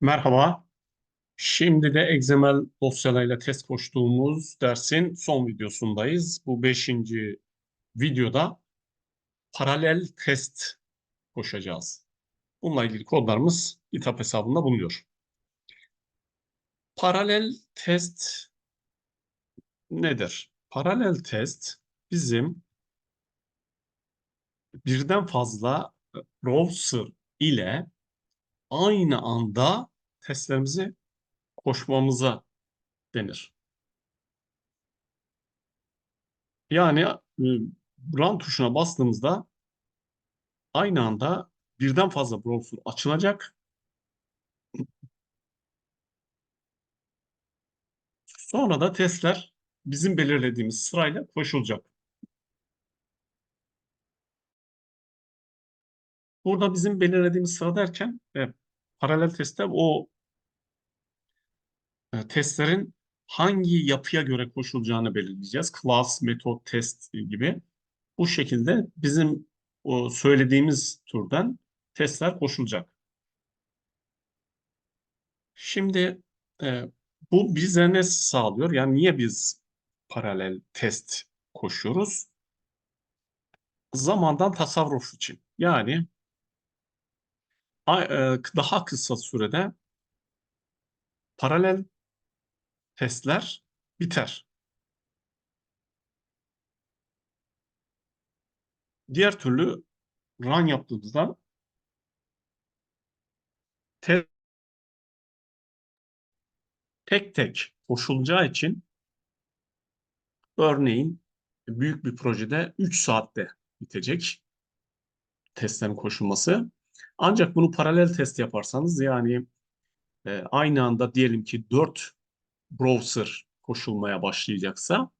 Merhaba. Şimdi de XML dosyalarıyla test koştuğumuz dersin son videosundayız. Bu beşinci videoda paralel test koşacağız. Bununla ilgili kodlarımız GitHub hesabında bulunuyor. Paralel test nedir? Paralel test bizim birden fazla browser ile aynı anda testlerimizi koşmamıza denir. Yani e, run tuşuna bastığımızda aynı anda birden fazla browser açılacak. Sonra da testler bizim belirlediğimiz sırayla koşulacak. Burada bizim belirlediğimiz sıra derken paralel testte o e, testlerin hangi yapıya göre koşulacağını belirleyeceğiz. Class, metot, test gibi. Bu şekilde bizim o söylediğimiz türden testler koşulacak. Şimdi e, bu bize ne sağlıyor? Yani niye biz paralel test koşuyoruz? Zamandan tasarruf için. Yani daha kısa sürede paralel testler biter. Diğer türlü run yaptığımızda te- tek tek koşulacağı için örneğin büyük bir projede 3 saatte bitecek testlerin koşulması. Ancak bunu paralel test yaparsanız yani e, aynı anda diyelim ki 4 browser koşulmaya başlayacaksa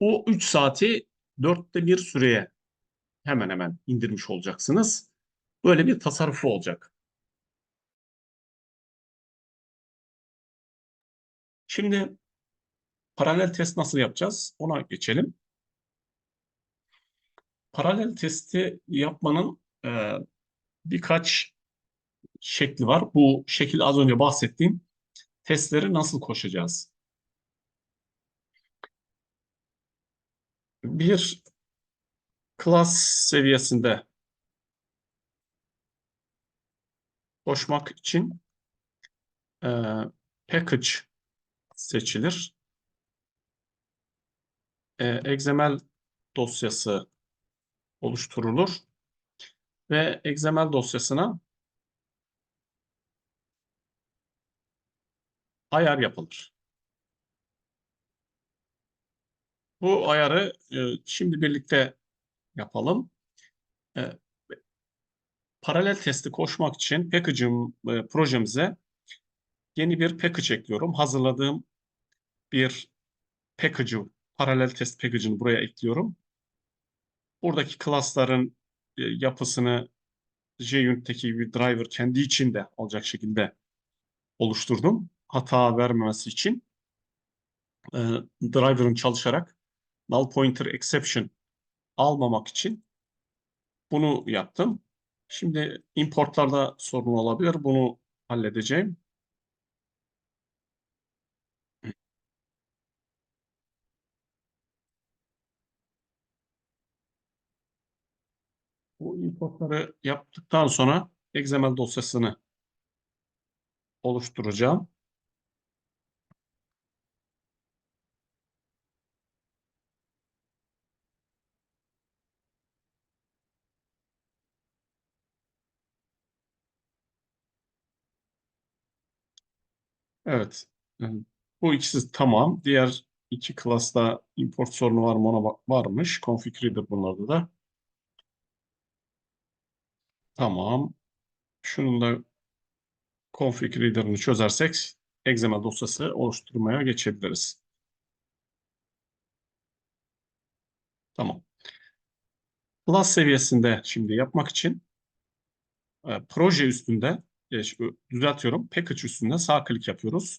o 3 saati dörtte bir süreye hemen hemen indirmiş olacaksınız. Böyle bir tasarrufu olacak. Şimdi paralel test nasıl yapacağız? Ona geçelim. Paralel testi yapmanın e, birkaç şekli var. Bu şekil az önce bahsettiğim testleri nasıl koşacağız? Bir class seviyesinde koşmak için e, package seçilir. E, XML dosyası oluşturulur ve XML dosyasına ayar yapılır. Bu ayarı e, şimdi birlikte yapalım. E, paralel testi koşmak için package'ım e, projemize yeni bir package ekliyorum. Hazırladığım bir package'ı, paralel test package'ını buraya ekliyorum. Buradaki class'ların yapısını JUnit'teki bir driver kendi içinde olacak şekilde oluşturdum. Hata vermemesi için e, driver'ın çalışarak null pointer exception almamak için bunu yaptım. Şimdi importlarda sorun olabilir. Bunu halledeceğim. Bu importları yaptıktan sonra XML dosyasını oluşturacağım. Evet. Yani bu ikisi tamam. Diğer iki class'ta import sorunu var mı ona bak varmış. Config reader bunlarda da. Tamam. Şunun da config reader'ını çözersek XML dosyası oluşturmaya geçebiliriz. Tamam. Class seviyesinde şimdi yapmak için e, proje üstünde e, şu- düzeltiyorum. Package üstünde sağ klik yapıyoruz.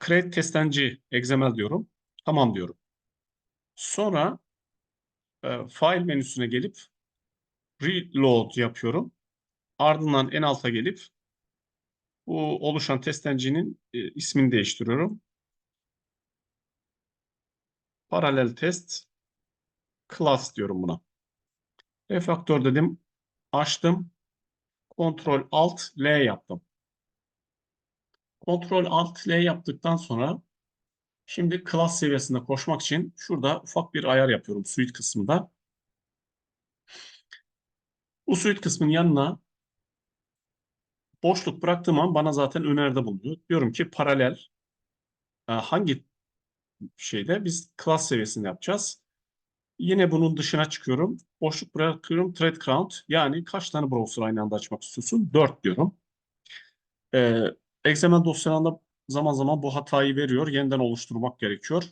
Create testenci XML diyorum. Tamam diyorum. Sonra e, file menüsüne gelip reload yapıyorum. Ardından en alta gelip Bu oluşan testencinin e, ismini değiştiriyorum. Paralel test class diyorum buna. Refaktör dedim. Açtım. Ctrl Alt L yaptım. Ctrl Alt L yaptıktan sonra şimdi class seviyesinde koşmak için şurada ufak bir ayar yapıyorum suite kısmında. Bu suite kısmının yanına boşluk bıraktığım an bana zaten öneride bulunuyor. Diyorum ki paralel e, hangi şeyde biz class seviyesinde yapacağız. Yine bunun dışına çıkıyorum. Boşluk bırakıyorum. Thread count. Yani kaç tane browser aynı anda açmak istiyorsun? 4 diyorum. Ee, XML dosyalarında zaman zaman bu hatayı veriyor. Yeniden oluşturmak gerekiyor.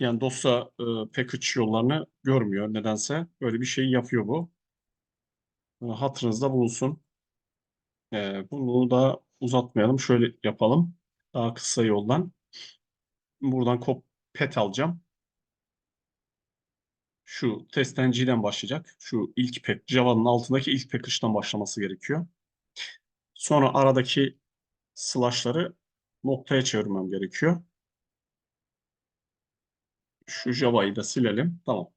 Yani dosya e, package yollarını görmüyor nedense. Böyle bir şey yapıyor bu. E, hatırınızda bulunsun. E, bunu da uzatmayalım. Şöyle yapalım. Daha kısa yoldan. Buradan cop pet alacağım şu testenciden başlayacak. Şu ilk pack, Java'nın altındaki ilk package'dan başlaması gerekiyor. Sonra aradaki slash'ları noktaya çevirmem gerekiyor. Şu Java'yı da silelim. Tamam.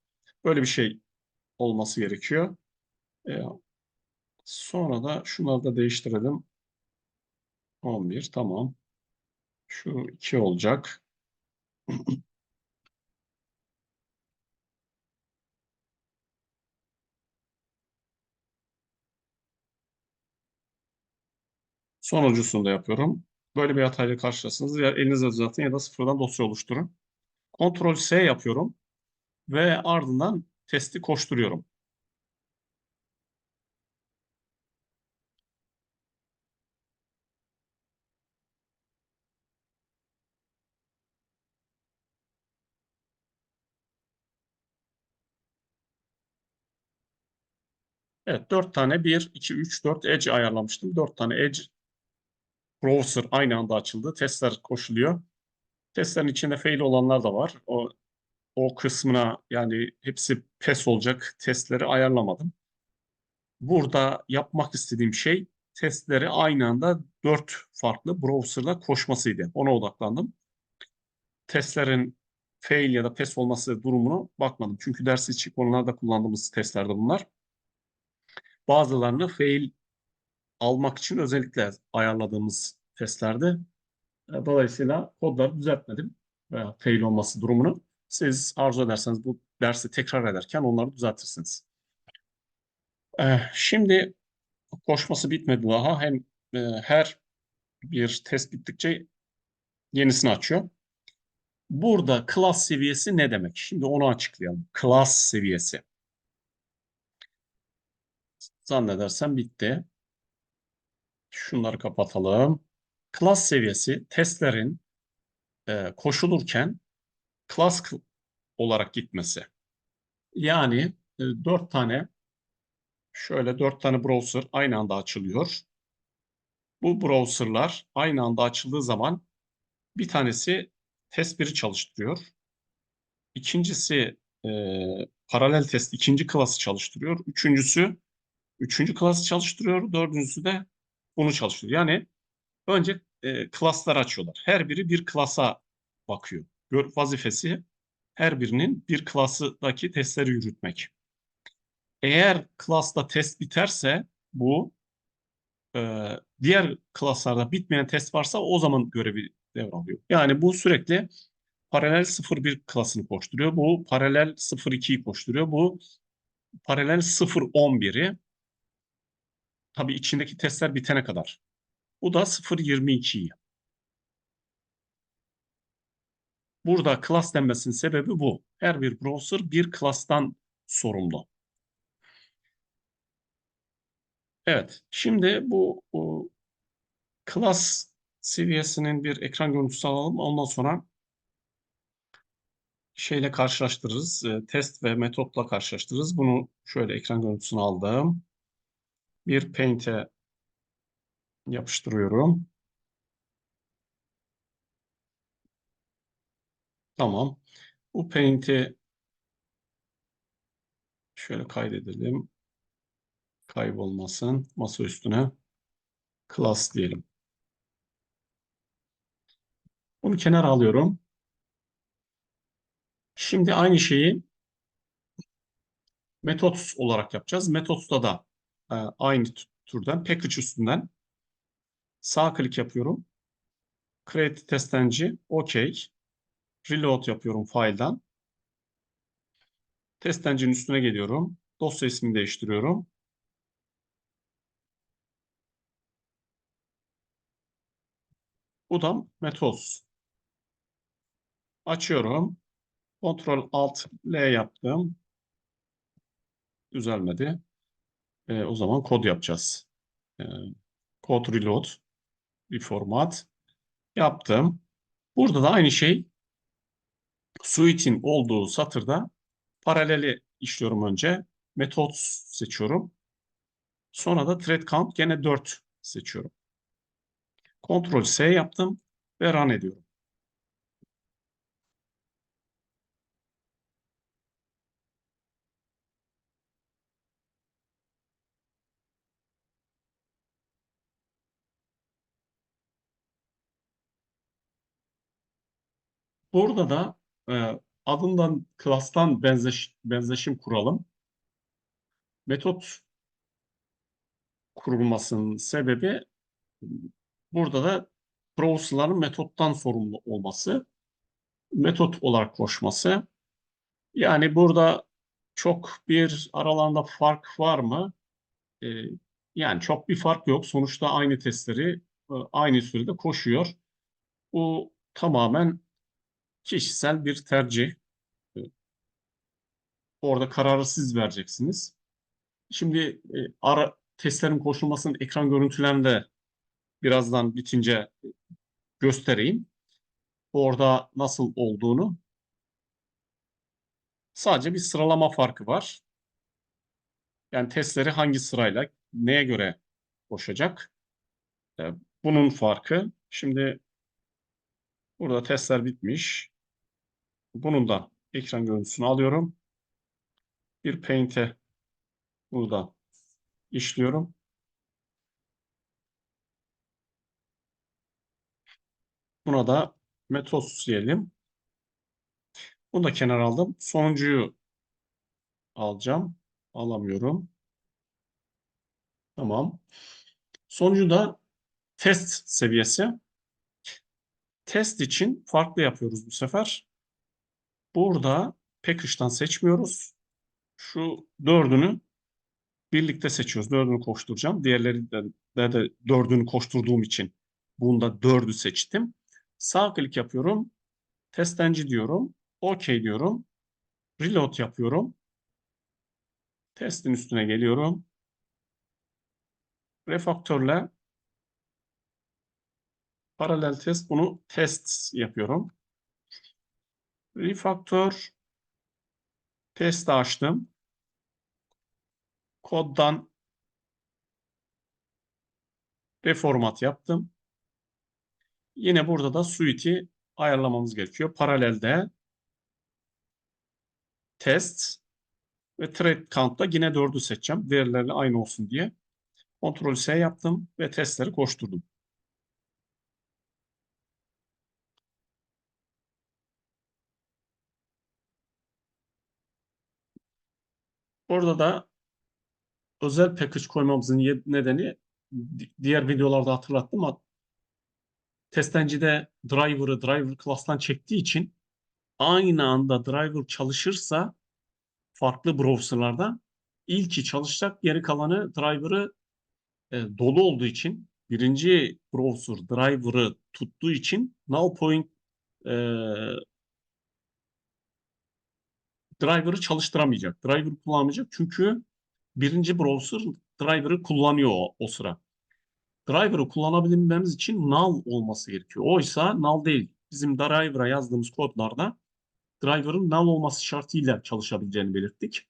Böyle bir şey olması gerekiyor. Ee, sonra da şunları da değiştirelim. 11 tamam. Şu 2 olacak. Sonuncusunu da yapıyorum. Böyle bir hatayla karşılaşırsınız. Ya elinizle düzeltin ya da sıfırdan dosya oluşturun. Ctrl S yapıyorum ve ardından testi koşturuyorum. Evet 4 tane 1, 2, 3, 4 edge ayarlamıştım. 4 tane edge browser aynı anda açıldı. Testler koşuluyor. Testlerin içinde fail olanlar da var. O, o kısmına yani hepsi pes olacak testleri ayarlamadım. Burada yapmak istediğim şey testleri aynı anda 4 farklı browserla koşmasıydı. Ona odaklandım. Testlerin fail ya da pes olması durumunu bakmadım. Çünkü ders içi konularda kullandığımız testlerde bunlar. Bazılarını fail almak için özellikle ayarladığımız testlerde. E, dolayısıyla kodları düzeltmedim veya fail olması durumunu. Siz arzu ederseniz bu dersi tekrar ederken onları düzeltirsiniz. Ee, şimdi koşması bitmedi daha. Hem e, her bir test bittikçe yenisini açıyor. Burada class seviyesi ne demek? Şimdi onu açıklayalım. Class seviyesi. Zannedersem bitti. Şunları kapatalım. Class seviyesi testlerin e, koşulurken class olarak gitmesi. Yani e, 4 tane şöyle 4 tane browser aynı anda açılıyor. Bu browserlar aynı anda açıldığı zaman bir tanesi test 1'i çalıştırıyor. İkincisi e, paralel test ikinci klası çalıştırıyor. Üçüncüsü üçüncü klası çalıştırıyor. Dördüncüsü de bunu çalıştırıyor. Yani önce e, klaslar açıyorlar. Her biri bir klasa bakıyor. Vazifesi her birinin bir klasdaki testleri yürütmek. Eğer klasta test biterse bu e, diğer klaslarda bitmeyen test varsa o zaman görevi devralıyor. Yani bu sürekli paralel 01 klasını koşturuyor. Bu paralel 02'yi koşturuyor. Bu paralel 011'i tabii içindeki testler bitene kadar. Bu da 022'yi. Burada class denmesinin sebebi bu. Her bir browser bir class'tan sorumlu. Evet, şimdi bu, bu class seviyesinin bir ekran görüntüsü alalım. Ondan sonra şeyle karşılaştırırız. E, test ve metotla karşılaştırırız. Bunu şöyle ekran görüntüsünü aldım. Bir Paint'e yapıştırıyorum. Tamam. Bu Paint'i şöyle kaydedelim. Kaybolmasın masa üstüne. class diyelim. Bunu kenara alıyorum. Şimdi aynı şeyi metot olarak yapacağız. Metot'ta da e, aynı türden package üstünden sağ klik yapıyorum. Create testenci, OK. Reload yapıyorum file'dan. Testencinin üstüne geliyorum. Dosya ismini değiştiriyorum. Bu da methods. Açıyorum. Ctrl Alt L yaptım. Düzelmedi. E, o zaman kod yapacağız. E, code reload reformat yaptım. Burada da aynı şey suite'in olduğu satırda paraleli işliyorum önce. Metot seçiyorum. Sonra da thread count gene 4 seçiyorum. Ctrl S yaptım ve run ediyorum. Burada da e, adından, klastan benzeş, benzeşim kuralım. Metot kurulmasının sebebi burada da browser'ların metottan sorumlu olması, metot olarak koşması. Yani burada çok bir aralarında fark var mı? E, yani çok bir fark yok. Sonuçta aynı testleri e, aynı sürede koşuyor. Bu tamamen kişisel bir tercih. E, orada kararı siz vereceksiniz. Şimdi e, ara testlerin koşulmasının ekran görüntülerini de birazdan bitince göstereyim. Orada nasıl olduğunu. Sadece bir sıralama farkı var. Yani testleri hangi sırayla, neye göre koşacak? E, bunun farkı. Şimdi burada testler bitmiş. Bunun da ekran görüntüsünü alıyorum. Bir Paint'e burada işliyorum. Buna da Metos diyelim. Bunu da kenara aldım. Sonuncuyu alacağım. Alamıyorum. Tamam. Sonuncu da test seviyesi. Test için farklı yapıyoruz bu sefer. Burada package'dan seçmiyoruz. Şu dördünü birlikte seçiyoruz. Dördünü koşturacağım. Diğerleri de, de, de dördünü koşturduğum için bunda dördü seçtim. Sağ klik yapıyorum. Testenci diyorum. OK diyorum. Reload yapıyorum. Testin üstüne geliyorum. Refaktörle paralel test bunu test yapıyorum. Refaktör test açtım. Koddan reformat yaptım. Yine burada da suite'i ayarlamamız gerekiyor. Paralelde test ve thread count'ta yine 4'ü seçeceğim. Değerlerle aynı olsun diye. Ctrl S yaptım ve testleri koşturdum. Burada da özel package koymamızın nedeni diğer videolarda hatırlattım ama testencide driver'ı driver class'tan çektiği için aynı anda driver çalışırsa farklı browserlarda ilki çalışacak geri kalanı driver'ı e, dolu olduğu için birinci browser driver'ı tuttuğu için null point e, driver'ı çalıştıramayacak. Driver kullanmayacak çünkü birinci browser driver'ı kullanıyor o, o sıra. Driver'ı kullanabilmemiz için null olması gerekiyor. Oysa null değil. Bizim driver'a yazdığımız kodlarda driver'ın null olması şartıyla çalışabileceğini belirttik.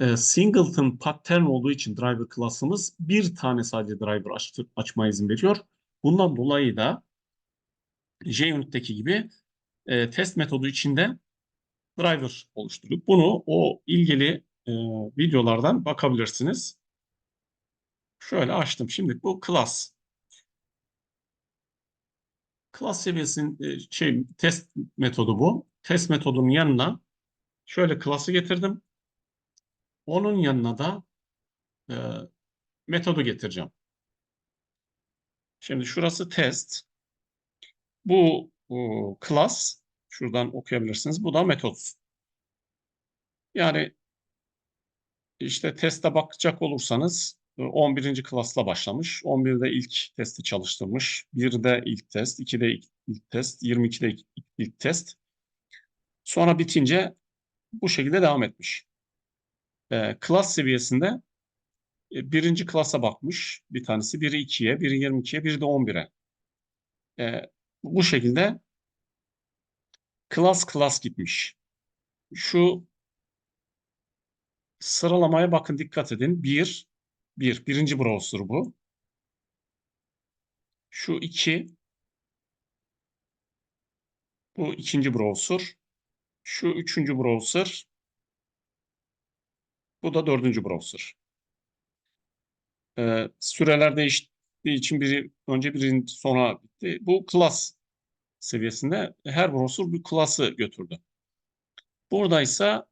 E, singleton pattern olduğu için driver klasımız bir tane sadece driver aç, açmaya izin veriyor. Bundan dolayı da JUnit'teki gibi e, test metodu içinde driver oluşturup bunu o ilgili e, videolardan bakabilirsiniz. Şöyle açtım. Şimdi bu class. Class seviyesinin e, şey test metodu bu. Test metodunun yanına şöyle class'ı getirdim. Onun yanına da e, metodu getireceğim. Şimdi şurası test. Bu, bu class şuradan okuyabilirsiniz. Bu da metot. Yani işte teste bakacak olursanız 11. klasla başlamış. 11'de ilk testi çalıştırmış. 1'de ilk test, 2'de ilk, ilk test, 22'de ilk, ilk test. Sonra bitince bu şekilde devam etmiş. Ee, klas seviyesinde e, birinci klasa bakmış bir tanesi. Biri 2'ye, biri 22'ye, biri de 11'e. Ee, bu şekilde klas klas gitmiş. Şu sıralamaya bakın dikkat edin. 1, 1. Birinci browser bu. Şu 2. Bu ikinci browser. Şu üçüncü browser. Bu da dördüncü browser. Ee, süreler değiştiği için biri önce biri sonra bitti. Bu class seviyesinde her browser bir class'ı götürdü. Burada ise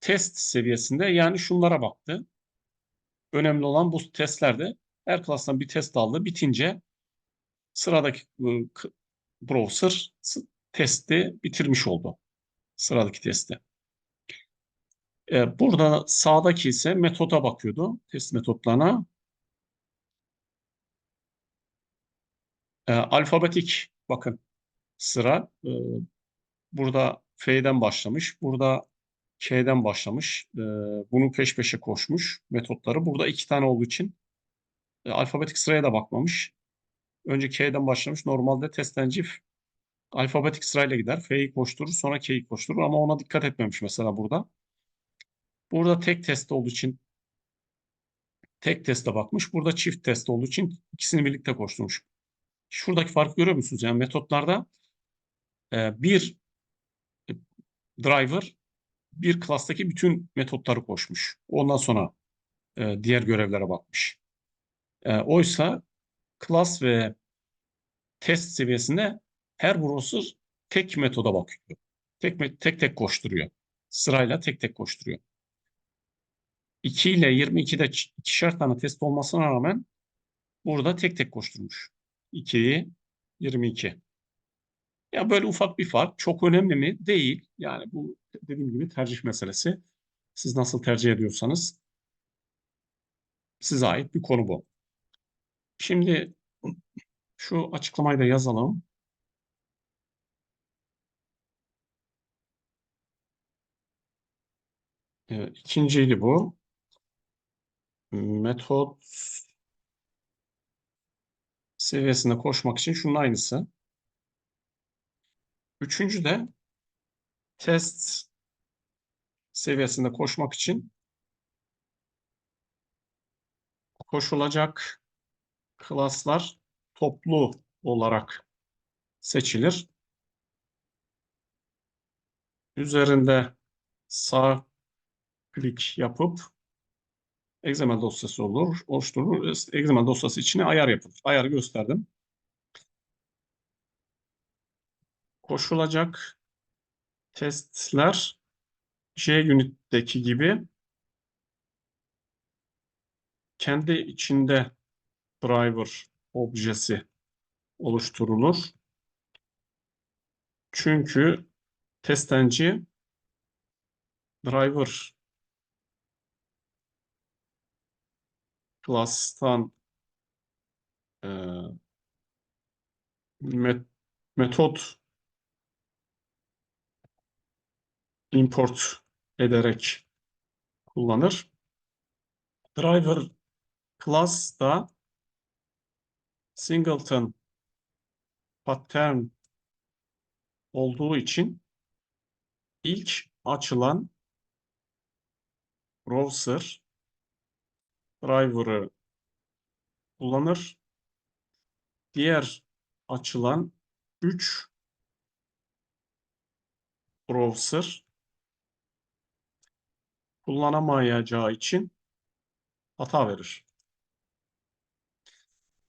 test seviyesinde yani şunlara baktı. Önemli olan bu testlerde her class'tan bir test aldı. Bitince sıradaki ıı, browser testi bitirmiş oldu. Sıradaki testi. Ee, burada sağdaki ise metoda bakıyordu. Test metotlarına. Ee, alfabetik bakın sıra. Ee, burada F'den başlamış. Burada K'den başlamış. Ee, bunu peş peşe koşmuş metotları. Burada iki tane olduğu için e, alfabetik sıraya da bakmamış. Önce K'den başlamış. Normalde testenci alfabetik sırayla gider. F'yi koşturur sonra K'yi koşturur ama ona dikkat etmemiş mesela burada. Burada tek test olduğu için tek teste bakmış. Burada çift test olduğu için ikisini birlikte koşturmuş. Şuradaki farkı görüyor musunuz? Yani metotlarda e, bir driver bir klastaki bütün metotları koşmuş. Ondan sonra e, diğer görevlere bakmış. E, oysa class ve test seviyesinde her browser tek metoda bakıyor. Tek tek tek koşturuyor. Sırayla tek tek koşturuyor. 2 ile 22'de ikişer tane test olmasına rağmen burada tek tek koşturmuş. 2'yi 22. Ya böyle ufak bir fark çok önemli mi? Değil. Yani bu dediğim gibi tercih meselesi. Siz nasıl tercih ediyorsanız size ait bir konu bu. Şimdi şu açıklamayı da yazalım. Ee, ikinciydi bu. Metot seviyesinde koşmak için şunun aynısı. Üçüncü de test seviyesinde koşmak için koşulacak klaslar toplu olarak seçilir. Üzerinde sağ klik yapıp XML dosyası olur, oluşturulur. XML dosyası içine ayar yapılır. Ayarı gösterdim. Koşulacak testler JUnit'teki gibi kendi içinde driver objesi oluşturulur. Çünkü testenci driver class'tan e, met, metot import ederek kullanır. Driver class da singleton pattern olduğu için ilk açılan browser driver'ı kullanır. Diğer açılan 3 browser kullanamayacağı için hata verir.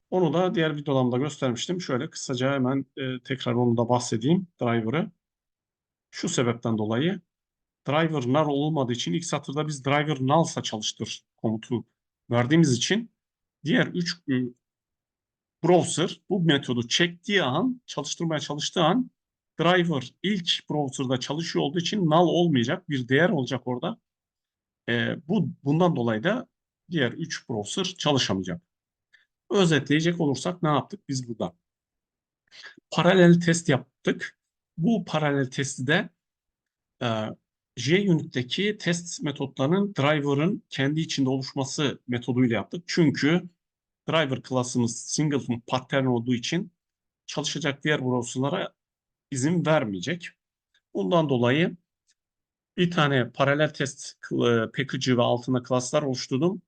Onu da diğer videolarımda göstermiştim. Şöyle kısaca hemen e, tekrar onu da bahsedeyim driver'ı. Şu sebepten dolayı driver null olmadığı için ilk satırda biz driver nullsa çalıştır komutu verdiğimiz için diğer 3 browser bu metodu çektiği an, çalıştırmaya çalıştığı an driver ilk browser'da çalışıyor olduğu için null olmayacak bir değer olacak orada. E, bu bundan dolayı da diğer 3 browser çalışamayacak. Özetleyecek olursak ne yaptık biz burada? Paralel test yaptık. Bu paralel testi de e, JUnit'teki test metotlarının driver'ın kendi içinde oluşması metoduyla yaptık. Çünkü driver klasımız singleton pattern olduğu için çalışacak diğer browser'lara izin vermeyecek. Bundan dolayı bir tane paralel test package'ı ve altına klaslar oluşturdum.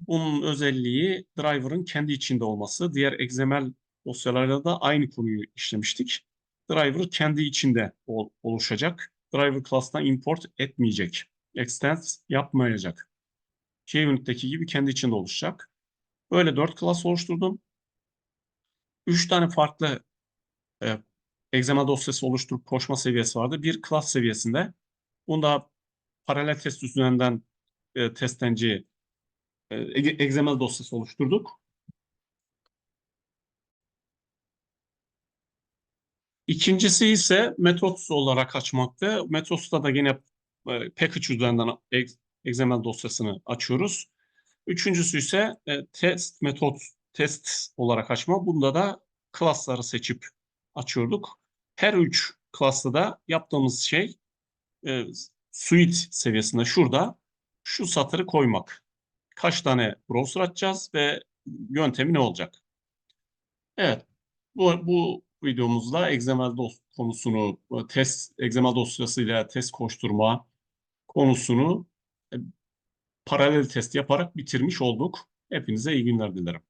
Bunun özelliği driver'ın kendi içinde olması. Diğer XML dosyalarda da aynı konuyu işlemiştik. Driver kendi içinde ol- oluşacak. Driver class'tan import etmeyecek. Extend yapmayacak. JUnit'teki gibi kendi içinde oluşacak. Böyle dört class oluşturdum. Üç tane farklı e, XML dosyası oluşturup koşma seviyesi vardı. Bir class seviyesinde. Bunda paralel test üzerinden e, testlenci e, XML dosyası oluşturduk. İkincisi ise Methods olarak açmakta. Methods'ta da yine e, package üzerinden XML dosyasını açıyoruz. Üçüncüsü ise e, test metot test olarak açma. Bunda da class'ları seçip açıyorduk. Her üç class'ta da yaptığımız şey e, suite seviyesinde şurada şu satırı koymak. Kaç tane browser açacağız ve yöntemi ne olacak? Evet. Bu, bu videomuzda XML dos konusunu e, test XML dosyasıyla test koşturma konusunu e, paralel test yaparak bitirmiş olduk. Hepinize iyi günler dilerim.